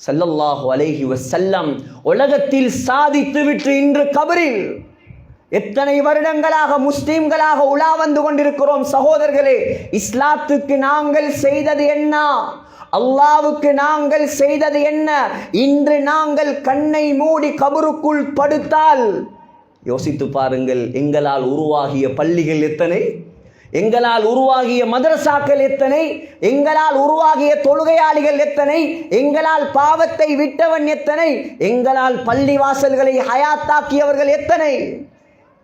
சல்லல்லாஹு அலேஹி வசல்லம் உலகத்தில் சாதித்து விட்டு இன்று கபரில் எத்தனை வருடங்களாக முஸ்லீம்களாக உலா வந்து கொண்டிருக்கிறோம் சகோதரர்களே இஸ்லாத்துக்கு நாங்கள் செய்தது என்ன? அல்லாவுக்கு நாங்கள் செய்தது என்ன? இன்று நாங்கள் கண்ணை மூடி கபருக்குள் படுத்தால் யோசித்து பாருங்கள் எங்களால் உருவாகிய பள்ளிகள் எத்தனை? எங்களால் உருவாகிய மதரசாக்கள் எத்தனை? எங்களால் உருவாகிய தொழுகையாளிகள் எத்தனை? எங்களால் பாவத்தை விட்டவன் எத்தனை? எங்களால் பள்ளி வாசல்களை ஹயாத்தாக்கியவர்கள் எத்தனை?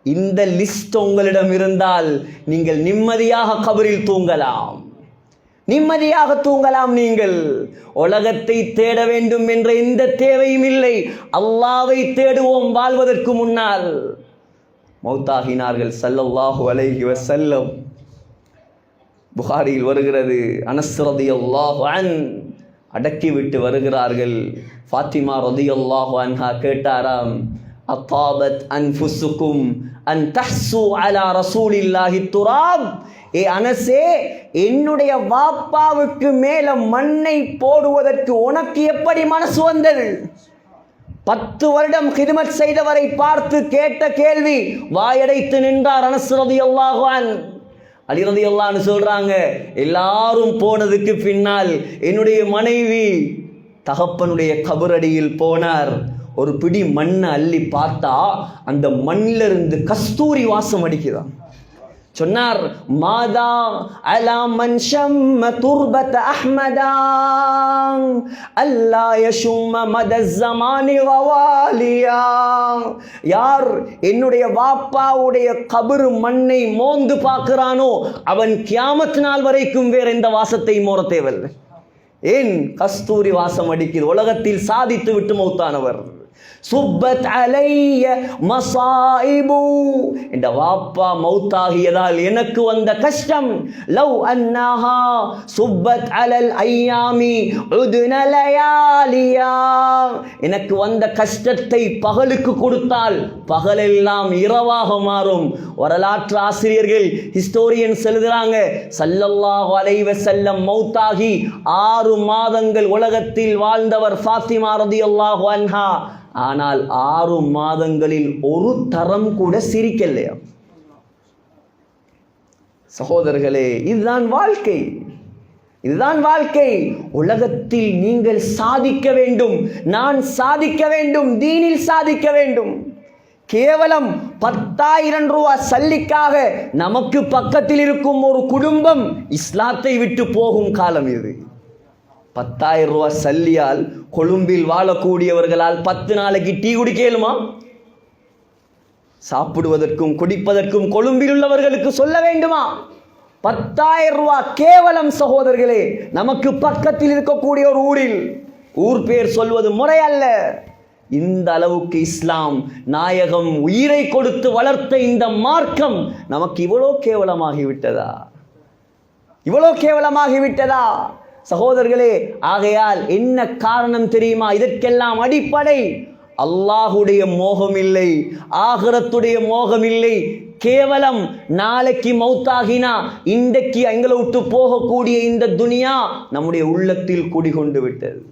இந்த லிஸ்ட் உங்களிடம் இருந்தால் நீங்கள் நிம்மதியாக கபரில் தூங்கலாம். நிம்மதியாக தூங்கலாம் நீங்கள். உலகத்தை தேட வேண்டும் என்ற எந்த தேவையும் இல்லை. அல்லாவை தேடுவோம் வாழ்வதற்கு முன்னால். மௌத்தாகினார்கள் ஸல்லல்லாஹு அலைஹி வஸல்லம். புகாரியில் வருகிறது. அனஸ்ரதி அல்லாஹன் அடக்கிவிட்டு வருகிறார்கள். ஃபாத்திமா ரதியல்லாஹு அன்ஹா கேட்டாராம் அத்தாபத் அன்புசுக்கும் அன் தஹ்சு அலா ரசூலில்லாஹி துராம். ஏ அனசே என்னுடைய வாப்பாவுக்கு மேல மண்ணை போடுவதற்கு உனக்கு எப்படி மனசு வந்தது? பத்து வருடம் ஹிதமத் செய்தவரை பார்த்து கேட்ட கேள்வி வாயடைத்து நின்றார் அனஸ் ரதியல்லாஹு அன் அலி ரதியல்லான்னு எல்லாரும் போனதுக்கு பின்னால் என்னுடைய மனைவி தகப்பனுடைய கபரடியில் போனார். ஒரு பிடி மண்ணை அள்ளி பார்த்தா அந்த மண்ணிலிருந்து கஸ்தூரி வாசம் அடிக்குதான் சொன்னார் மாதா அலா மன் ஷம்ம துர்பத் அஹ்மதா அல்லா யஷும்ம மத ஜமானி வவாலியா. யார் என்னுடைய வாப்பாவுடைய கபரு மண்ணை மோந்து பார்க்கிறானோ அவன் கியாமத் நாள் வரைக்கும் வேற எந்த வாசத்தை மோர தேவையில்லை. ஏன்? கஸ்தூரி வாசம் அடிக்குது. உலகத்தில் சாதித்து விட்டு மௌத்தானவர். சுப்பத் அலைய மசாயிபு என்ற வாப்பா மௌத்தாகியதால் எனக்கு வந்த கஷ்டம். லவ் அன்னஹா சுப்பத் அலல் ஐயாமி உதுனலயாலியா எனக்கு வந்த கஷ்டத்தை பகலுக்கு கொடுத்தால் பகலெல்லாம் இரவாக மாறும். வரலாற்று ஆசிரியர்கள் ஹிஸ்டோரியன்ஸ் எழுதுறாங்க சல்லல்லாஹு அலைவ செல்லம் மௌத்தாகி ஆறு மாதங்கள் உலகத்தில் வாழ்ந்தவர் ஃபாத்திமா ரதியல்லாஹு அன்ஹா. ஆனால் ஆறு மாதங்களில் ஒரு தரம் கூட சிரிக்கலையா? சகோதரர்களே இதுதான் வாழ்க்கை. இதுதான் வாழ்க்கை. உலகத்தில் நீங்கள் சாதிக்க வேண்டும். நான் சாதிக்க வேண்டும். தீனில் சாதிக்க வேண்டும். கேவலம் பத்தாயிரம் ரூபா சல்லிக்காக நமக்கு பக்கத்தில் இருக்கும் ஒரு குடும்பம் இஸ்லாத்தை விட்டு போகும் காலம் இது. பத்தாயிரம் ரூபா சல்லியால் கொழும்பில் வாழக்கூடியவர்களால் பத்து நாளைக்கு டீ குடிக்கலுமா சாப்பிடுவதற்கும் குடிப்பதற்கும் கொழும்பில் உள்ளவர்களுக்கு சொல்ல வேண்டுமா? பத்தாயிரம் ரூபா கேவலம் சகோதரர்களே நமக்கு பக்கத்தில் இருக்கக்கூடிய ஒரு ஊரில். ஊர் பேர் சொல்வது முறை அல்ல. இந்த அளவுக்கு இஸ்லாம் நாயகம் உயிரை கொடுத்து வளர்த்த இந்த மார்க்கம் நமக்கு இவ்வளோ கேவலமாகிவிட்டதா? இவ்வளோ கேவலமாகிவிட்டதா? சகோதரர்களே ஆகையால் என்ன காரணம் தெரியுமா? இதற்கெல்லாம் அடிப்படை. அல்லாஹுடைய மோகம் இல்லை ஆகரத்துடைய மோகம் இல்லை கேவலம் நாளைக்கு மௌத்தாகினா இன்றைக்கு எங்களை விட்டு போகக்கூடிய இந்த துனியா நம்முடைய உள்ளத்தில் குடிகொண்டு விட்டது.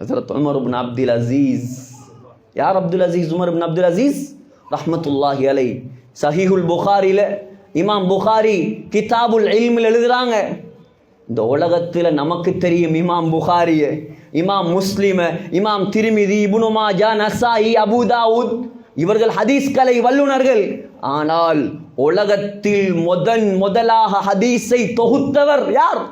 ஹசரத் உமர் அப்துல் அசீஸ். யார் Abdul Aziz? Umar Abdul Aziz? ரஹமத்துல்லாஹி அலை சஹிஹுல் புகாரில இமாம் புகாரி கிதாபுல் இல்மில் எழுதுறாங்க. இந்த உலகத்தில் நமக்கு தெரியும் இமாம் புகாரிய இமாம் முஸ்லிம இமாம் திருமிதி இபுனுமாஜா நசாயி அபுதாவுத் இவர்கள் ஹதீஸ் கலை வல்லுனர்கள் ஆனால் உலகத்தில் முதன் முதலாக ஹதீஸை தொகுத்தவர் யார்?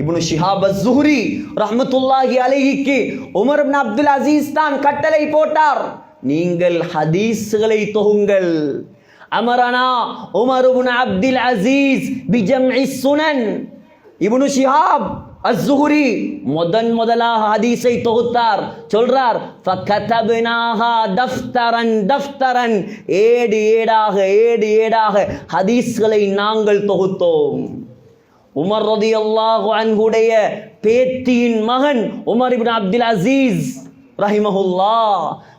இப்னு ஷிஹாப் ஜுஹ்ரி ரஹமத்துல்லாஹி ரஹ்மத்துல்லாஹி அலைஹிக்கு உமர் இப்னு அப்துல் அசீஸ் தான் கட்டளை போட்டார். நீங்கள் ஹதீஸ்களை தொகுங்கள். அமரனா உமர் இப்னு அப்துல் அசீஸ் பிஜம்இ சுனன் இபுனு ஷிஹாப் அஸ்ஸுஹுரி முதன் முதலாக ஹதீஸை தொகுத்தார். சொல்றார் ஃபகதப்னாஹா தஃப்தரன் தஃப்தரன். ஏடு ஏடாக ஏடு ஏடாக ஹதீஸ்களை நாங்கள் தொகுத்தோம். உமர் ரதியல்லாஹு அன்ஹுடைய பேத்தியின் மகன் உமர் இப்னு அப்துல் அசீஸ் ரஹிமஹுல்லா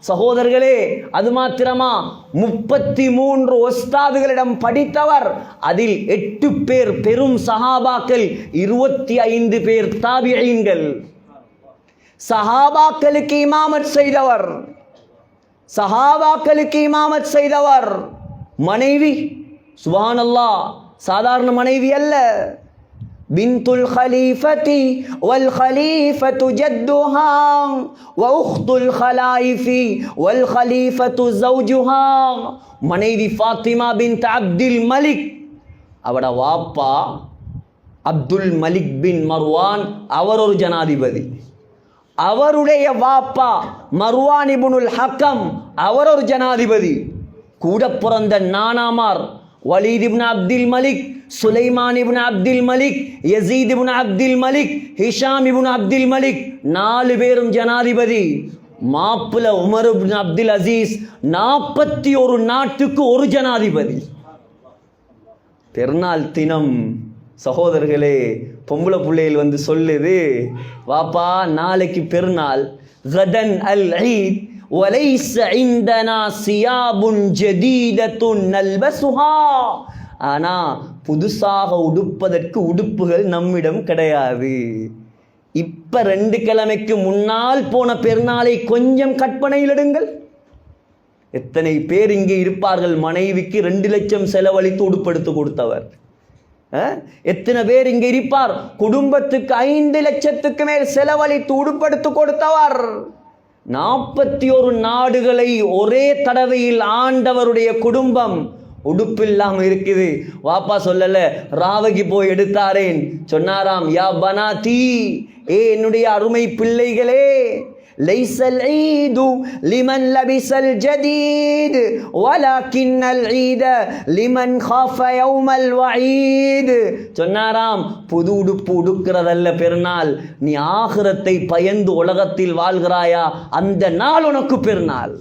சகோதரர்களே அது மாத்திரமா முப்பத்தி மூன்று ஒஸ்தாதுகளிடம் படித்தவர் அதில் எட்டு பேர் பெரும் சஹாபாக்கள் இருபத்தி ஐந்து பேர் தாபியீன்கள். சஹாபாக்களுக்கு இமாமத் செய்தவர் சஹாபாக்களுக்கு இமாமத் செய்தவர் மனைவி சுபானல்லா சாதாரண மனைவி அல்ல. بنت الخليفة والخليفة جدها وأخت الخلائف والخليفة زوجها மனைவி ஃபாத்திமா பின் அப்துல் மலிக் அவட வாப்பா அப்துல் மலிக் பின் மர்வான் அவர் ஒரு ஜனாதிபதி அவருடைய வாப்பா மர்வான் இப்னுல் ஹக்கம் அவர் ஒரு ஜனாதிபதி கூட பிறந்த நானாமார் Walid ibn Abdul Malik Sulaiman ibn Abdul Malik Yazid ibn Abdul Malik Hisham ibn Abdul Malik நாலு பேரும் ஜனாதிபதி மாப்பிள உமர் இப்னு அப்துல் அசீஸ் நாற்பத்தி ஒரு நாட்டுக்கு ஒரு ஜனாதிபதி பெருநாள் தினம் சகோதரர்களே பொம்பளை பிள்ளைகள் வந்து சொல்லுது வாப்பா நாளைக்கு பெருநாள் கதன் அல் ஈத் ஒலைஸ் இந்தனா சியாபுன் ஜதீதத்துன் நல்பசுஹா ஆனா புதுசாக உடுப்பதற்கு உடுப்புகள் நம்மிடம் கிடையாது. இப்போ ரெண்டு கிழமைக்கு முன்னால் போன பெருநாளை கொஞ்சம் கற்பனையில் எடுங்கள். எத்தனை பேர் இங்கே இருப்பார்கள்? மனைவிக்கு ரெண்டு லட்சம் செலவழித்து உடுப்படுத்து கொடுத்தவர். எத்தனை பேர் இங்கே இருப்பார்? குடும்பத்துக்கு ஐந்து லட்சத்துக்கு மேல் செலவழித்து உடுப்படுத்து கொடுத்தவர். நாற்பத்தி ஒரு நாடுகளை ஒரே தடவையில் ஆண்டவருடைய குடும்பம் உடுப்பில்லாம இருக்குது. வாப்பா சொல்லல ராவகி போய் எடுத்தாரேன். சொன்னாராம் யா பனா தீ ஏ என்னுடைய அருமை பிள்ளைகளே லைசல் العيد லிமன் لبس الجديد ولكن العيد லிமன் خاف يوم الوعيد. சொன்னாராம் புது உடுப்பு உடுக்கிறதல்ல பெருநாள். நீ ஆகிரத்தை பயந்து உலகத்தில் வாழ்கிறாயா? அந்த நாள் உனக்கு பெருநாள்.